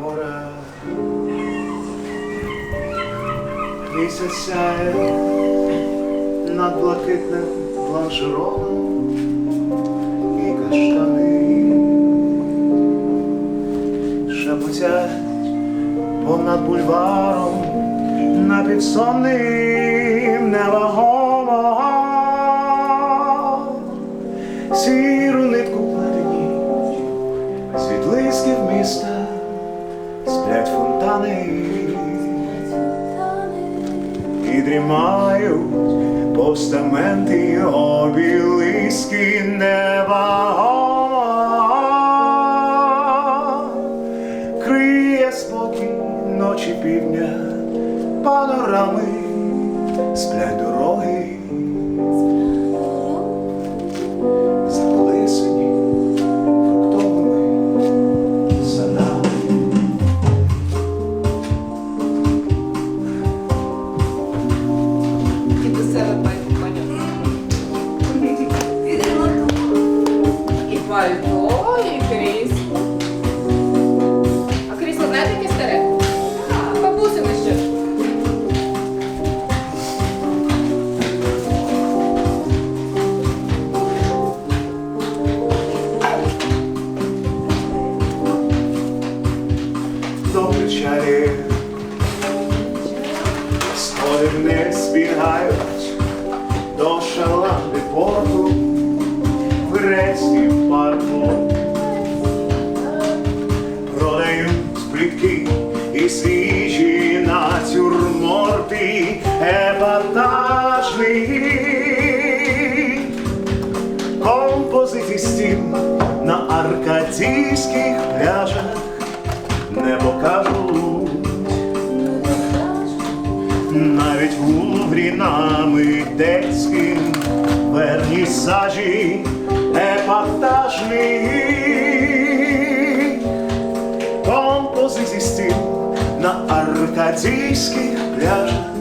море. Місяць сяє над блакитним планшероном і каштани шепотять понад бульваром напівсонним невагомо сіру світлисків міста сплять фонтани. І дрімають постаменти обілиски невагомо криє спокій ночі півдня, панорами сплять дороги, пальто, і крісло. А крісло знаєте, яке старе? Бабусине ще. Добрі чарі, сходи вниз бігають натюрморти, епатажний композицій стін на аркадійських пляжах не покажуть. Навіть в Луврі на митецьким вернісажі епатажний композицій стін на аркадійських пляжах